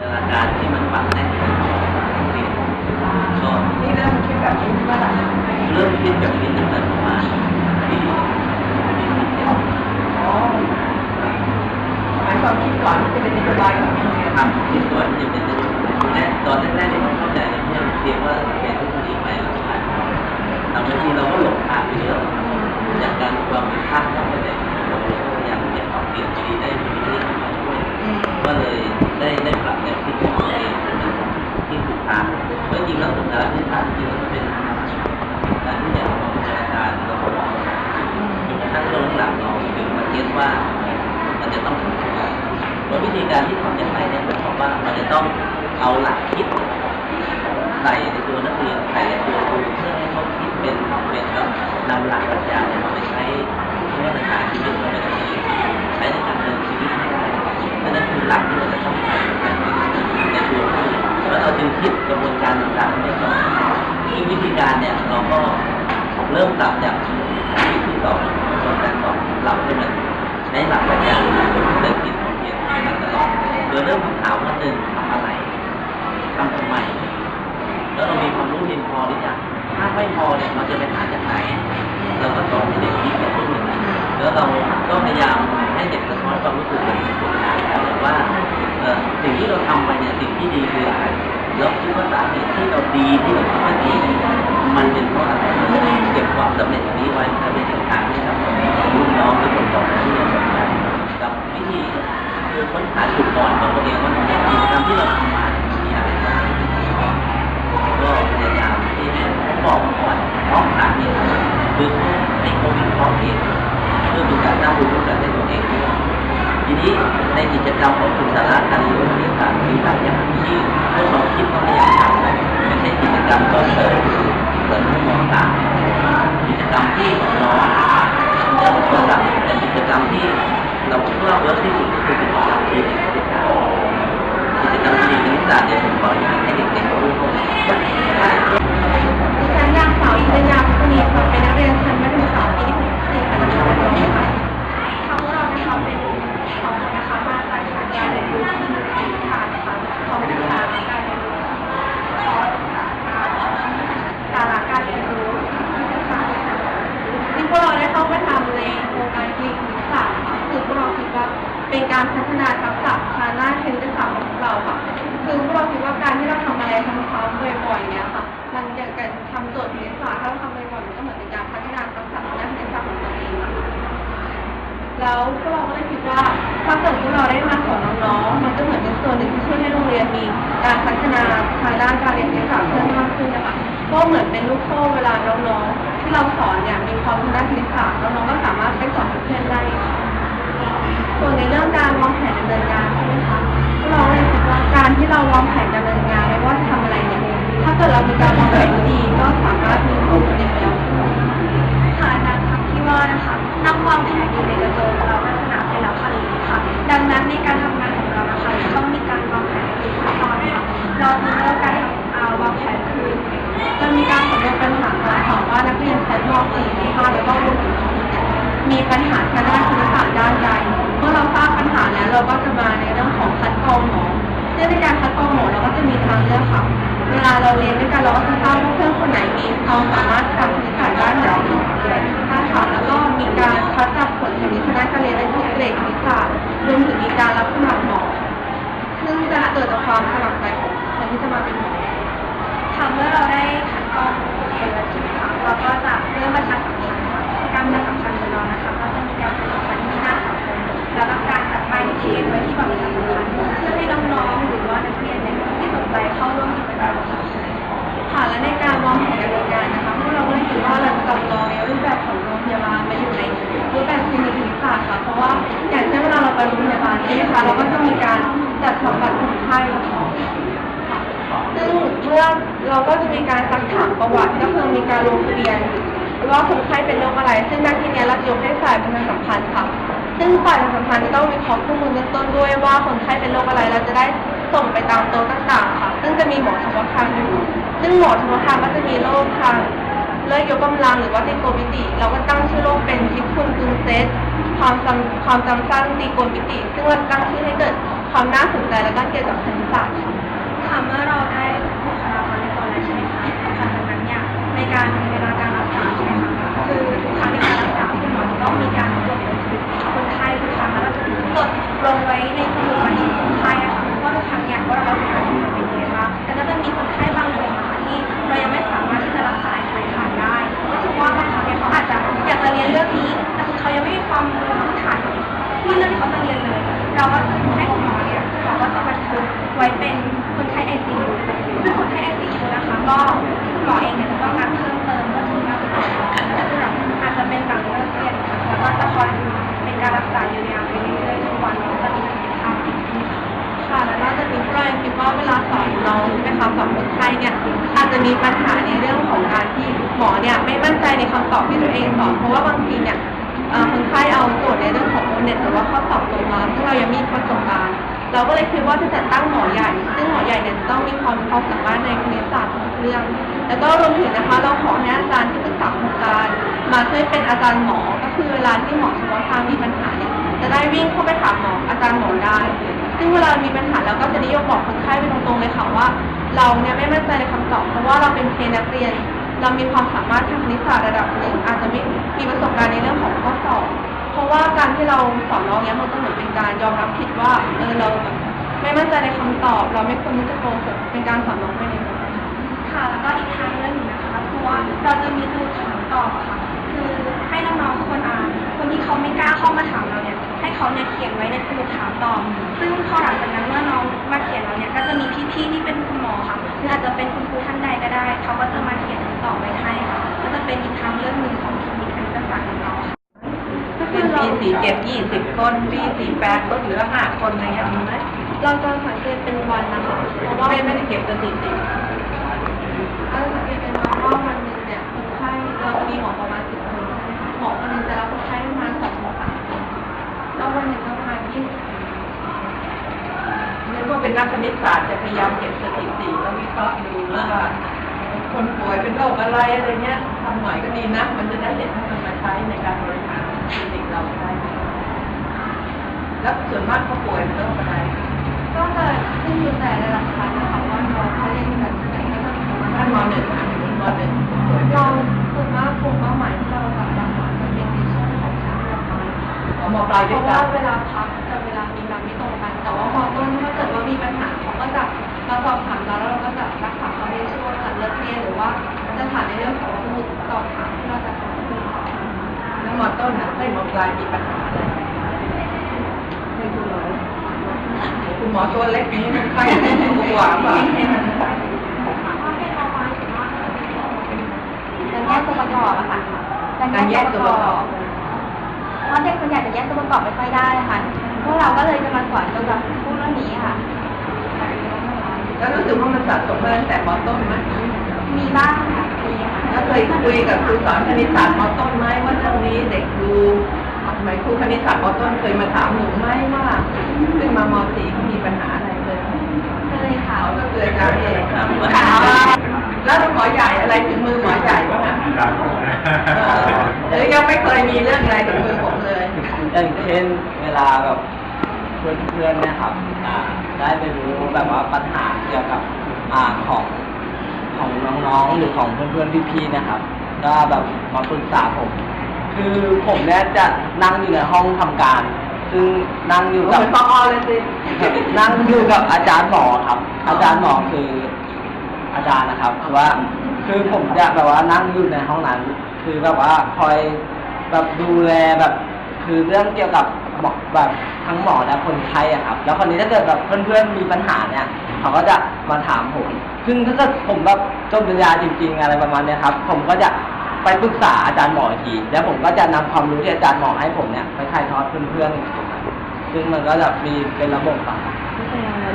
อาการที่มันฝังแน่นในสมองของเรนนี่เริ่มคิดแบบนี้เมื่อไหร่เริ่มคิดแบบนี้ตั้งแต่ประมาณปีปีที่เจ็ดอ๋อหมายความคิดก่อนจะเป็นนโยบายของโรงเรียนทำที่ก่อนจะเป็นแรกตอนแรกๆที่ผมเข้าใจเนี่ยเพียงเพียงว่าเป็นทฤษฎีใหม่แล้วก็ผ่านแต่บางทีเราก็หลงทางไปเยอะจากการความผิดพลาดของเราเนี่ย ริ่มหลับจากวิธีต่อกระบวนการต่อหลับให้มันใช้หลักปรัชญาเศรษฐกิดเพียนมาตลอดโดยเริ่มคำถามว่าหนึ่งทำอะไรทำทำไมแล้วเรามีความรู้เพียงพอหรือยังถ้าไม่พอเนี่ยเราจะไปหาจากไหน ก็พยายามที่จะบอกก่อนห้องผ่านเนี่ยคือให้เขาวิเคราะห์เองเพื่อเป็นการสร้างภูมิคุ้มกันให้ตัวเองด้วยทีนี้ในกิจกรรมของคุณสาระการเรียนรู้ต่างๆมีหลายอย่างที่พวกเราคิดว่าพยายามทำไม่ใช่กิจกรรมก็เสริมเสริมมองต่างกิจกรรมที่น้องแล้วก็หลักเป็นกิจกรรมที่เราพวกเราเวิร์กที่สุดก็คือกิจกรรมที่เป็กิ จกรรมกิจกรรม แล้วพวกเราก็เลยคิดว่าถ้าเกิดพวกเราได้มาสอนน้องๆมันก็เหมือนเป็นส่วนหนึ่งที่ช่วยให้โรงเรียนมีการพัฒนาทางด้านการเรียนคณิตศาสตร์เพิ่มมากขึ้นนะคะก็เหมือนเป็นลูกโซ่เวลาน้องๆที่เราสอนเนี่ยมีความรู้ด้านคณิตศาสตร์น้องๆก็สามารถไปสอนเพื่อนๆได้ส่วนในเรื่องการวางแผนดำเนินงานใช่ไหมคะพวกเราเลยคิดว่าการที่เราวางแผน เราเรียนด้วยกันเราก็จะทราบว่าเพื่อนคนไหนมีความสามารถทางคณิตศาสตร์ด้านไหนถ้าค่ะแล้วก็มีการคัดจับผลจากวิชาการเรียนในทุกเกรดคณิตศารวมถึงมีการรับสมัครหมอซึ่งจะเกิดจากความสมัครใจของคนที่จะมาเป็นหมอค่ะเมื่อเราได้คัดกรองเป็นระดับค่ะเราก็จะเริ่มประชาสัมพันธ์การประชาสัมพันธ์ของเรานะคะก็จะมีการประชาสัมพันธ์ที่หน้าสังคมแล้วก็การจัดป้ายเขียนไว้ที่บัตรปร ใช่ไหมคะเราก็จะมีการจัดสมบัติคนไข้ค่ะซึ่งเมื่อเราก็จะมีการซักถามประวัติก็คือมีการลงทะเบียนว่าคนไข้เป็นโรคอะไร ซึ่งหน้าที่เนี้ยเรายกให้ฝ่ายประชาสัมพันธ์ค่ะ ซึ่งฝ่ายประชาสัมพันธ์ต้องวิเคราะห์ข้อมูลเบื้องต้นด้วยว่าคนไข้เป็นโรคอะไรเราจะได้ส่งไปตามโต๊ะต่างๆ ค่ะ ซึ่งจะมีหมอเฉพาะทางอยู่ ซึ่งหมอเฉพาะทางก็จะมีโรคทางเลือดยกกำลังหรือว่าติโกมิติ เราก็ตั้งชื่อโรคเป็นคิดคุณกึงเซต ความจำความจำสั้นตีกลมิติ ซึ่งเราตั้งชื่อให้เกิดความน่าสนใจและก็เกี่ยวกับคณิตศาสตร์ค่ะเมื่อเราได้บุคลากรในตอนนั้นใช่ไหมคะสำคัญจากนั้นเนี่ยในการในเวลาการรักษาใช่ไหมคะคือทุกครั้งในการรักษาที่หมอจะต้องมีการ มีปัญหาในเรื่องของการที่หมอเนี่ยไม่มั่นใจในคำตอบที่ตัวเองสอนเพราะว่าบางทีเนี่ยคนไข้เอาโจทย์ในเรื่องของโอเน็ตหรือว่าข้อสอบลงมาซึ่งเรายังมีประสบการณ์เราก็เลยคิดว่าจะจัดตั้งหมอใหญ่ ซึ่งหมอใหญ่เนี่ยต้องมีความความสามารถในคณิตศาสตร์ทุกเรื่อง แล้วก็รวมถึงนะคะเราขอให้อาจารย์ที่ปรึกษาโครงการมาช่วยเป็นอาจารย์หมอ ก็คือเวลาที่หมอเฉพาะทางมีปัญหาเนี่ยจะได้วิ่งเข้าไปถามหมออาจารย์หมอได้ ซึ่งเวลามีปัญหาเราก็จะนิยมบอกคนไข้ไปตรงๆเลยค่ะว่า เราเนี่ยไม่มั่นใจในคำตอบเพราะว่าเราเป็นเพนักเรียน เรามีความสามารถทางคณิตศาสตร์ระดับหนึ่งอาจจะไม่มีประสบการณ์ในเรื่องของข้อสอบ เพราะว่าการที่เราสอนน้องเนี้ยมันก็เหมือนเป็นการยอมรับผิดว่าเออเราไม่มั่นใจในคำตอบ เราไม่ควรที่จะโกหกเป็นการสอนน้องไปในตัวค่ะแล้วก็อีกทางเรื่องหนึงนะคะคือว่าเราจะ เนี่ยให้เขาเนี่ยเขียนไว้ในสมุดถามตอบซึ่งพอหลังจากนั้นเมื่อน้องมาเขียนเราเนี่ยก็จะมีพี่ๆที่เป็นคุณหมอค่ะหรืออาจจะเป็นคุณครูท่านใดก็ได้ เขาก็จะมาเขียนคำตอบไว้ให้ค่ะก็จะเป็นอีกทางเรื่องหนึ่งของคลินิกคณิตศาสตร์ของเราค่ะเป็นปีสี่เจ็ดยี่สิบคนปีสี่แปดลดเหลือห้าคนอะไรเงี้ยมีไหมเราจะสังเกตเป็นวันนะคะเพราะว่าไม่ไม่ได้เก็บสถิติายามเก็บสถิติแล้ววิเคราะห์ดูว่าคนป่วยเป็นโรคอะไรอะไรเงี้ยทำหน่อยก็ดีนะ มันจะได้เห็นให้มันมาใช้ในการบริหารคลินิกเราได้ แล้วส่วนมากเขาป่วยเป็นโรคอะไร ก็จะขึ้นอยู่แต่ระดับชั้นนะคะว่าน้องเขาเรียนแบบไหนก็จะมีประมาท่านมหนึ่งอะมหนึ่งเราส่วนมากกลุ่มเป้าหมายที่เราจะวางไว้จะเป็นในช่วงของชั้นประมาเอามปลายเพราะว่าเวลาพักกับเวลามี ต้นถ้าเกิดว่ามีปัญหาเขาก็จะมาสอบถามเราแล้วเราก็จะรักษาเขาในช่วงการเลิกเรียนหรือว่าจะถามในเรื่องของสมุดสอบถามที่เราจะทำให้เขาแล้วมต้นอะไม่มอปลายมีปัญหาอะไรไม่คุณหมอคุณหมอตัวเล็กนี้มันไข้ตัวกว่าเปล่าจะแยกตัวประกอบอะค่ะการแยกตัวประกอบเพราะเด็กส่วนใหญ่จะแยกตัวประกอบไม่ค่อยได้ค่ะพวกเราก็เลยจะมาสอนเกี่ยวกับ รื่องนี้ค่ะ แล้วรู้สึกว่ามันสะสมมาตั้งแต่มต้นไหมมีบ้างค่ะมีค่ะแล้วเคยคุยกับครูสอนคณิตศาสตร์มต้นไหมว่าเรื่องนี้เด็กดูทำไมครูคณิตศาสตร์มต้นเคยมาถามหนูไหมว่าขึ้นมามสี่เขามีปัญหาอะไรเลยเคยค่ะเขาก็เคยกันเองถามว่าถามว่าแล้วหมอใหญ่อะไรถึงมือหมอใหญ่บ้างอะหรือยังไม่เคยมีเรื่องอะไรถึงมือผมเลยอย่างเช่นเวลาแบบ เพื่อนๆเนะครับอ่าได้ไปรู้แบบว่าปัญหาเกี่ยวกับอ่าของของน้องๆหรือของเพื่อนๆพี่ๆนะครับ ก็แบบมาปรึกษาผม คือผมเนี่ยจะนั่งอยู่ในห้องทำการ ซึ่งนั่งอยู่เหกับมือนปอเลยสิ นั่งอยู่กับอาจารย์หมอครับ อาจารย์หมอคืออาจารย์นะครับคือว่า คือผมจะแบบว่านั่งอยู่ในห้องนั้น คือแบบว่าคอยแบบดูแลแบบ คือเรื่องเกี่ยวกับ หมอแบบทั้งหมอและคนไข้อะครับ แล้วคนนี้ถ้าเกิดแบบเพื่อนๆมีปัญหาเนี่ย เขาก็จะมาถามผม ซึ่งถ้าเกิดผมแบบจบปริญญาจริง ๆ อะไรประมาณเนี้ยครับ ผมก็จะไปปรึกษาอาจารย์หมออีกที แล้วผมก็จะนำความรู้ที่อาจารย์หมอให้ผมเนี่ยไปถ่ายทอดเพื่อนๆ ซึ่งมันก็จะมีเป็นระบบอะ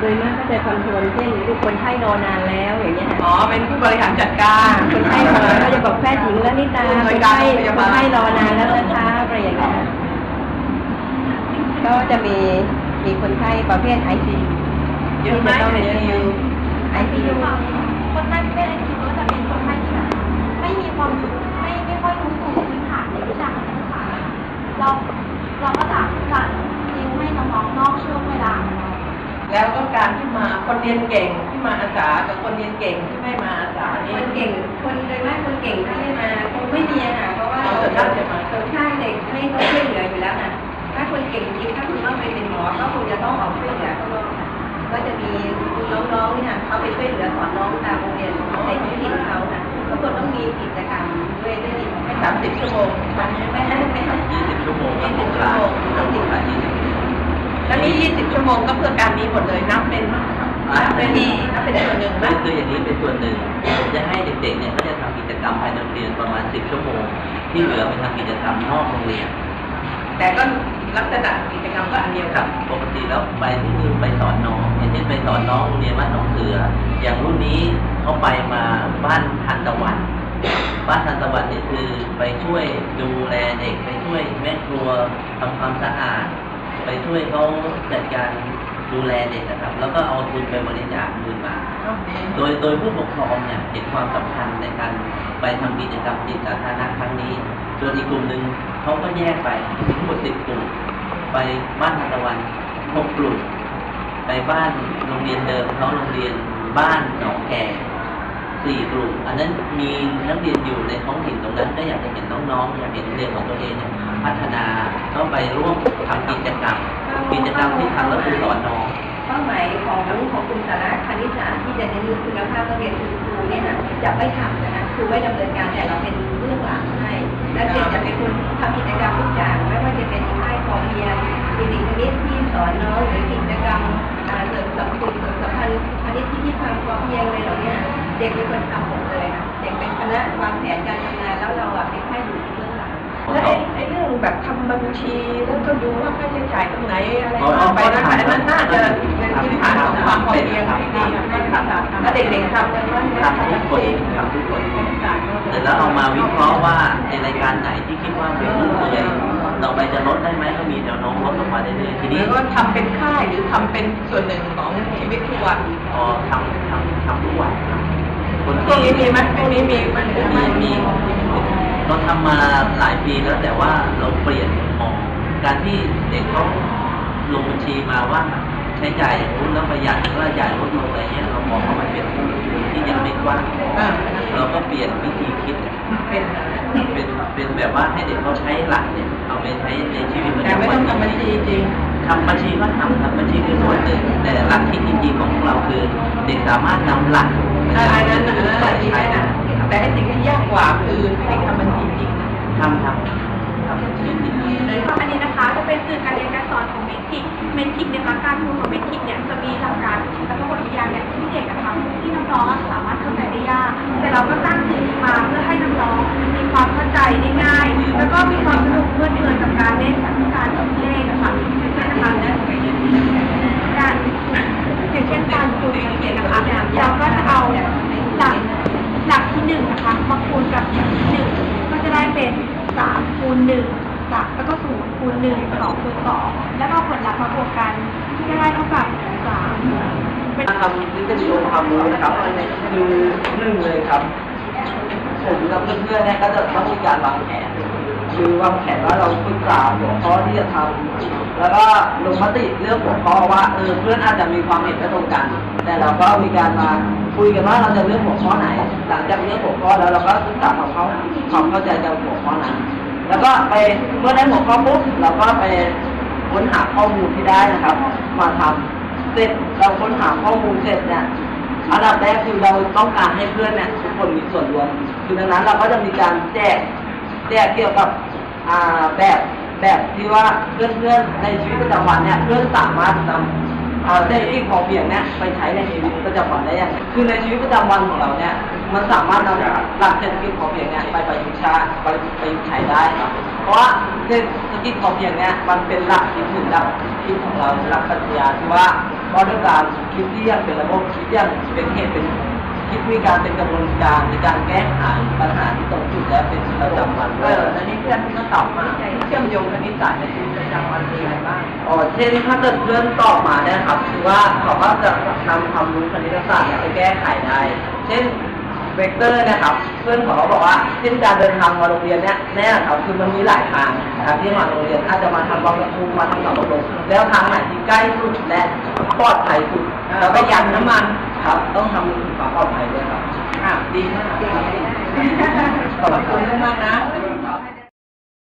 โดยมากก็จะคอนโทรลเช่นลูกคนไข้รอนานแล้วอย่างเงี้ยอ๋อเป็นผู้บริหารจัดการคนไข้รอก็จะบอกแพทย์หญิงแล้วนิตาผู้คอำนวยนการไข้โรงพยาคบาลนไข้รอนานแล้วนะคะอะไรอย่างเงี้ย ก็จะมีมีคนไข้ประเภทไอซีเยอะไหมในคิวไอซียูค่ะคนไข้ที่เป็นไอซียูก็จะเป็นคนไข้ที่แบบไม่มีความรู้ไม่ไม่ค่อยรู้สูงพื้นฐานในวิชาการศึกษาเราเราก็จะจัดติวให้น้องๆนอกช่วงเวลาของเราการที่มาคนเรียนเก่งที่มาอาสากับคนเรียนเก่งที่ไม่มาอาสานี่คนเก่งคนโดยมากคนเก่งถ้าไม่มาคงไม่มีอะค่ะเพราะว่าเอาส่วนมากจะมาส่วนข้างเด็กให้เขาช่วยเหลืออยู่แล้วนะ ถ้าคนเก่งจริงถ้าคุณต้องไปเป็นหมอก็คงจะต้องออกช่วยเหลือข้างนอกค่ะก็จะมีน้องๆเนี่ยเขาไปช่วยเหลือสอนน้องตามโรงเรียนในที่ถิ่นเขาค่ะทุกคนต้องมีกิจกรรมด้วยด้วยจิตไม่สามสิบชั่วโมงใช่ไหมไม่ให้ไม่ให้ยี่สิบชั่วโมงครับผมลาครับผมลายี่สิบแล้วนี่ยี่สิบชั่วโมงก็เพื่อการนี้หมดเลยนับเป็นนับเป็นนับเป็นส่วนหนึ่งคืนะอคืออย่างนี้เป็นส่วนหนึ่งผมจะให้เด็กๆเนี่ยเขาจะทำกิจกรรมภายในโรงเรียนประมาณ10ชั่วโมง ที่เหลือไปทำกิจกรรมนอกโรงเรียนแต่ก็ ลักษณะกิจกรรมก็อันเดียวคกัรับปกติแล้วไปที่คือไปสอนน้องอย่างเช่นไปสอนน้องโรงเรียนบ้านหนองเสือ อย่างรุ่นนี้เขาไปมาบ้านทันตะวัน บ้านทันตะวันนี่คือไปช่วยดูแลเด็กไปช่วยแม่ครัวทำความสะอาด ไปช่วยเขาจัดการ ดูแลเด็กนะครับ แล้วก็เอาทุนไปบริจาคคืนมา โดยโดยผู้ปกครองเนี่ยเห็นความสำคัญในการไปทำกิจกรรมจิตสาธารณะครั้งนี้ส่วนอีกกลุ่มหนึ่งเขาก็แยกไปทั้งหมดสิบกลุ่มไปบ้านทานตะวันหกกลุ่มไปบ้านโรงเรียนเดิมเขาโรงเรียนบ้านหนองแก สี่กลุ่ม อันนั้นมีนักเรียนอยู่ในท้องถิ่นตรงนั้นก็อยากจะเห็นน้องๆอยากเห็นเรียนของตัวเองเนี่ยพัฒนาเข้าไปร่วมทำกิจกรรมกิจกรรมที่ทำก็คือสอนน้องเป้าหมายของของกลุ่มสาระคณิตศาสตร์ที่จะเน้นคุณภาพนักเรียนคือครูเนี่ยนะจะไม่ทำนะคะคือไม่ดำเนินการแต่เราเป็นเรื่องหลังให้และเด็กจะเป็นคนทำกิจกรรมทุกอย่างไม่ว่าจะเป็นค่ายพอเพียงกิจกรรมที่สอนน้องหรือกิจกรรมเสริมสัมพันธ์เสริมสัมพันธ์คณิตที่ที่ทำพอเพียงอะไรเหล่านี้ ด็กเป็นคนทำหมดเลยค่ะเด็กเป็นคณะวางแผนการทำงานแล้วเราอะเป็นแค่อยู่เบื้องหลังแล้วไอ้ไอ้เรื่องแบบทำบัญชีแล้วก็ดูว่าค่าใช้จ่ายตรงไหนอะไรอ๋อไปนะอันนั้นน่าจะเป็นพื้นฐานของความพอเพียงที่ดีแล้วเด็กๆทำกันว่าทำทุกคนทำทุกคนเสร็จแล้วเอามาวิเคราะห์ว่าในรายการไหนที่คิดว่าเป็นฟุ่มเฟือยต่อไปจะลดได้ไหมก็มีแนวโน้มลดลงมาเรื่อยๆทีหนี้รือว่าทำเป็นค่ายหรือทำเป็นส่วนหนึ่งของชีวิตทุกวันพอทำทำทำทุกวันครับค นพวกที่นี้มีไหมพวกนี้มีมันมีมีเราทำมาหลายปีแล้วแต่ว่าเราเปลี่ยนมุมมองการที่เด็กเขาลงบัญชีมาว่าใช้จ่ายรุ่นแล้วประหยัดก็ใหญ่ลดลงอะไรเงี้ยเรามองว่ามันเป็นที่ยังไม่กว้างอ่าเราก็เปลี่ยนวิธีคิดเป็นเป็นเป็นแบบว่าให้เด็กเขาใช้หลักเนี่ยเอาไปใช้ในชีวิตประแต่ไม่จำวัต้นองทำบัญชีจริงทำบัญชีก็ทำครับบัญชีคือส่วนหนึ่งแต่หลักคิดจริงๆของพวกเราคือ เด็กสามารถนำหลัก อะไรนั้นอันนั้นดีไหมนะแต่ไอ้สิ่งที่ยากกว่าคือให้ทำบัญชีจริงทำทำทำบัญชีจริงเลยค่ะอันนี้นะคะจะเป็นสื่อการเรียนการสอนของเมทิกเมทิกเนี่ยค่ะการพูของเมทิกเนี่ยจะมีหลักการแล้วก็บทวิทยาเนี่ยที่เด็กนะคะที่น้องๆสามารถเข้าใจได้ยาก แต่เราก็ตั้างสื่อมาเพื่อให้น้องๆมีความเข้าใจได้ง่าย แล้วก็มีความสนุกเพลิดเพลินกับการเล่นกับการเลขนะคะอย่างเช่นนะคะการอย่างเช่นการ เขียนนะคะเราก็จะเอาหลักหลักที่หนึ่งนะคะมาคูณกับหลักที่หนึ่งก็จะได้เป็นสามคูณหนึ่งสามแล้วก็ศูนย์คูณหนึ่งสองคูณสองแล้วก็ผลลัพธ์มาบวกกันที่จะได้เท่ากับสามเป็นทำลิทธิองค์ความรู้นะครับคือหนึ่งเลยครับ ผมกับเพื่อนๆเนี่ยก็จะต้องมีการวางแผน คือวางแผนว่าเราศึกษาหัวข้อที่จะทำแล้วก็ลงมติเรื่องหัวข้อว่าเออเพื่อนอาจจะมีความเห็นไม่ตรงกัน แต่เราก็มีการมาคุยกันว่าเราจะเลือกหัวข้อไหน หลังจากเลือกหัวข้อแล้วเราก็ศึกษาความเขาความเข้าใจกับหัวข้อนั้น แล้วก็ไปเมื่อได้หัวข้อปุ๊บเราก็ไปค้นหาข้อมูลที่ได้นะครับ มาทำเสร็จเราค้นหาข้อมูลเสร็จเนี่ยอันดับแรกคือเราต้องการให้เพื่อนเนี่ยทุกคนมีส่วนรวมคือดังนั้นเราก็จะมีการแจก แจกเกี่ยวกับแบบแบบที่ว่าเพื่อนๆในชีวิตประจำวันเนี่ยเพื่อนสามารถนำอ่าเศรษฐกิจพอเพียงเนี่ยไปใช้ในชีวิตประจำวันได้ยังคือในชีวิตประจำวันของเราเนี่ยมันสามารถนำหลักเศรษฐกิจพอเพียงเนี่ยไปประยุกต์ใช้ไปประยุกต์ใช้ได้ครับเพราะว่าเศรษฐกิจพอเพียงเนี่ยมันเป็นหลักที่ถึงหลักคิดของเราหลักปรัชญาที่ว่าเพราด้วยการคิดที่ยังเป็นระบบคิดเรียงเป็นเหตุเป็น คิดวิการเป็นกระบวนการในการแก้ไขปัญหาที่ตรงจุดและเป็นประจำวันเอออันนี้เพื่อนก็ตอบมาเชื่อมโยงคณิตศาสตร์ในชีวิตประจำวันมีอะไรบ้างอ๋อเช่นถ้าเกิดเพื่อนตอบมาได้ครับคือว่าเขาก็จะนำความรู้คณิตศาสตร์ไปแก้ไขได้ เช่นเวกเตอร์นะครับ เพื่อนของเราบอกว่าเช่นการเดินทางมาโรงเรียนเนี่ยแน่ครับคือมันมีหลายทางนะครับที่มาโรงเรียนอาจจะมาทำความกระตุ้มาทำควากระตุ้แล้วทางไหนที่ใกล้สุดและปลอดภัยสุดแล้วก็ยันน้ำมัน ครับ ต้องทำความปลอดภัยด้วยครับอะดีมากขอบคุณมากนะ